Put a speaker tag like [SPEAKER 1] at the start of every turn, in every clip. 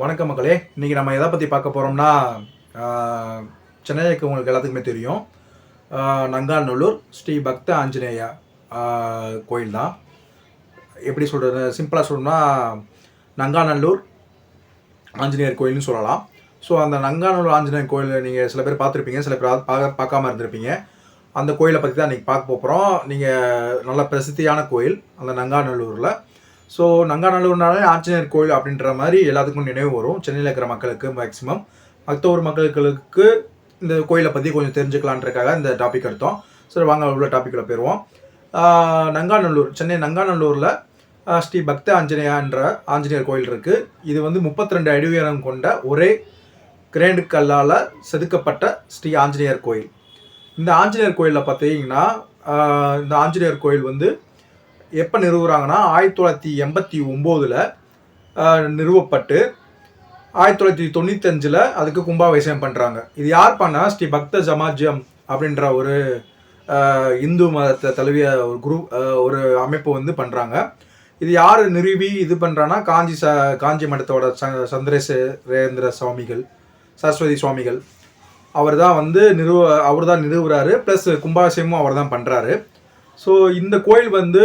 [SPEAKER 1] வணக்கம் மக்களே. இன்றைக்கி நம்ம எதை பற்றி பார்க்க போகிறோம்னா சென்னையில் உங்களுக்கு எல்லாத்துக்குமே தெரியும். நங்காநல்லூர் ஸ்ரீ பக்த ஆஞ்சநேயா கோயில் தான். எப்படி சொல்கிறது சிம்பிளாக சொல்லணும்னா நங்காநல்லூர் ஆஞ்சநேயர் கோயில்னு சொல்லலாம். ஸோ அந்த நங்காநல்லூர் ஆஞ்சநேயர் கோயில் நீங்கள் சில பேர் பார்த்துருப்பீங்க சில பேர் பார்க்க பார்க்காம இருந்திருப்பீங்க. அந்த கோயிலை பற்றி தான் இன்றைக்கி பார்க்க போகிறோம் நீங்கள் நல்ல பிரசித்தியான கோயில் அந்த நங்காநல்லூரில். ஸோ நங்காநல்லூர்னாலே ஆஞ்சநேயர் கோயில் அப்படின்ற மாதிரி எல்லாத்துக்கும் நினைவு வரும். சென்னையில் இருக்கிற மக்களுக்கு மேக்ஸிமம் மற்ற ஊர் மக்களுக்கு இந்த கோயிலை பற்றி கொஞ்சம் தெரிஞ்சுக்கலான்றக்காக இந்த டாபிக் எடுத்தோம். சரி வாங்க உள்ள டாப்பிக்கில் போயிடுவோம் நங்காநல்லூர் சென்னை நங்காநல்லூரில் ஸ்ரீ பக்த ஆஞ்சநேயான்ற ஆஞ்சநேயர் கோயில் இருக்குது இது வந்து 32 ரெண்டு அடி உயரம் கொண்ட ஒரே கிரேண்டு கல்லால் செதுக்கப்பட்ட ஸ்ரீ ஆஞ்சநேயர் கோயில். இந்த ஆஞ்சநேயர் கோயிலில் பார்த்தீங்கன்னா இந்த ஆஞ்சநேயர் கோயில் வந்து எப்போ நிறுவுறாங்கன்னா ஆயிரத்தி தொள்ளாயிரத்தி எண்பத்தி ஒம்போதில் நிறுவப்பட்டு ஆயிரத்தி தொள்ளாயிரத்தி தொண்ணூத்தஞ்சில் அதுக்கு கும்பாபிஷேகம் பண்ணுறாங்க இது யார் பண்ணா? ஸ்ரீ பக்த ஜமாஜ்யம் அப்படின்ற ஒரு இந்து மதத்தை தழுவிய ஒரு குரு ஒரு அமைப்பு வந்து பண்ணுறாங்க இது யார் நிறுவி இது பண்ணுறான்னா காஞ்சி ச காஞ்சி மடத்தோட ச சந்திரசேரேந்திர சுவாமிகள் சரஸ்வதி சுவாமிகள். அவர் தான் வந்து நிறுவ அவர் தான் நிறுவுறாரு. ப்ளஸ் கும்பாபிஷேகமும் அவர் தான் பண்ணுறாரு ஸோ இந்த கோயில் வந்து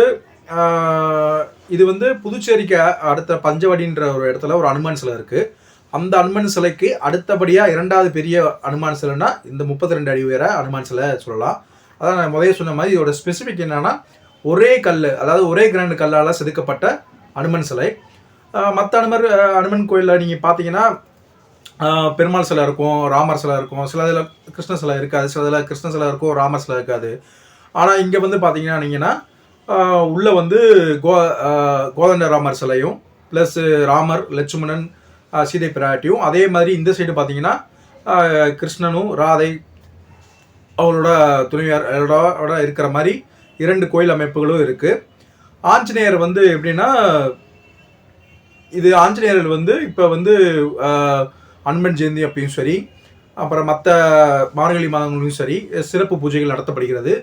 [SPEAKER 1] இது வந்து புதுச்சேரிக்கு அடுத்த பஞ்சவடின்ற ஒரு இடத்துல ஒரு அனுமன் சிலை இருக்குது அந்த அனுமன் சிலைக்கு அடுத்தபடியாக இரண்டாவது பெரிய அனுமான் சிலைன்னா இந்த முப்பத்தி ரெண்டு அடி உயர அனுமான் சிலை சொல்லலாம். அதான் நான் முதல்ல சொன்ன மாதிரி இதோட ஸ்பெசிஃபிக் என்னன்னா ஒரே கல் அதாவது ஒரே கிராண்டு கல்லால் செதுக்கப்பட்ட அனுமன் சிலை. மற்ற அனுமர் அனுமன் கோயிலில் நீங்கள் பார்த்தீங்கன்னா பெருமாள் சிலை இருக்கும் ராமர் சிலை இருக்கும். சில இதில் கிருஷ்ண சிலை இருக்காது சில இதில் கிருஷ்ண சிலை இருக்கும் ராமர் சிலை இருக்காது. ஆனால் இங்கே வந்து பார்த்தீங்கன்னா நீங்கன்னா உள்ளே வந்து கோ கோதண்ட ராமர் சிலையும் ப்ளஸ் ராமர் லட்சுமணன் சீதை பிராட்டியும் அதே மாதிரி இந்த சைடு பார்த்தீங்கன்னா கிருஷ்ணனும் ராதை அவளோட துணைவியாரோட இருக்கிற மாதிரி இரண்டு கோயில் அமைப்புகளும் இருக்குது ஆஞ்சநேயர் வந்து எப்படின்னா இது ஆஞ்சநேயர் வந்து இப்போ வந்து அன்பன் ஜெயந்தி அப்பயும் சரி அப்புறம் மற்ற மார்கழி மாதங்களும் சரி சிறப்பு பூஜைகள் நடத்தப்படுகிறது.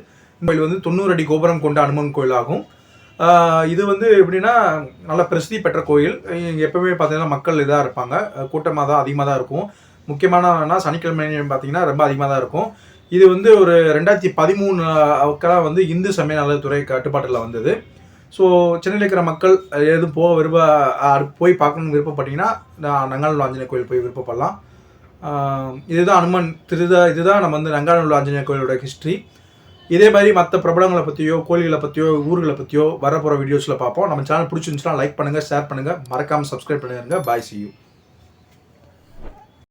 [SPEAKER 1] கோயில் வந்து தொண்ணூறு அடி கோபுரம் கொண்ட அனுமன் கோயிலாகும். இது வந்து எப்படின்னா நல்ல பிரசித்தி பெற்ற கோயில். இங்க எப்பவுமே பார்த்தீங்கன்னா மக்கள் இதாக இருப்பாங்க. கூட்டமாக தான் அதிகமாக தான் இருக்கும். முக்கியமான சனிக்கிழமை பார்த்தீங்கன்னா ரொம்ப அதிகமாக தான் இருக்கும். இது வந்து ஒரு ரெண்டாயிரத்தி பதிமூணு அவக்கெல்லாம் வந்து இந்து சமய நலத்துறை கட்டுப்பாட்டில் வந்தது. ஸோ சென்னையில் இருக்கிற மக்கள் எதுவும் போக விரும்ப போய் பார்க்கணும்னு விருப்பப்பட்டீங்கன்னா நான் நங்காநல்லூர் ஆஞ்சநேயர் கோயில் போய் விருப்பப்படலாம். இதுதான் அனுமன் திருதா இதுதான் நம்ம வந்து நங்காநல்லூர் ஆஞ்சநேயர் கோயிலோட ஹிஸ்ட்ரி இதே மாதிரி மற்ற பிரபலங்களை பற்றியோ கோழிகளை பற்றியோ ஊர்களை பற்றியோ வரப்போகிற வீடியோஸில் பார்ப்போம். நம்ம சேனல் பிடிச்சிருந்துச்சுன்னா லைக் பண்ணுங்கள் ஷேர் பண்ணுங்கள் மறக்காமல் சப்ஸ்கிரைப் பண்ணிடுங்க. பாய் சி யூ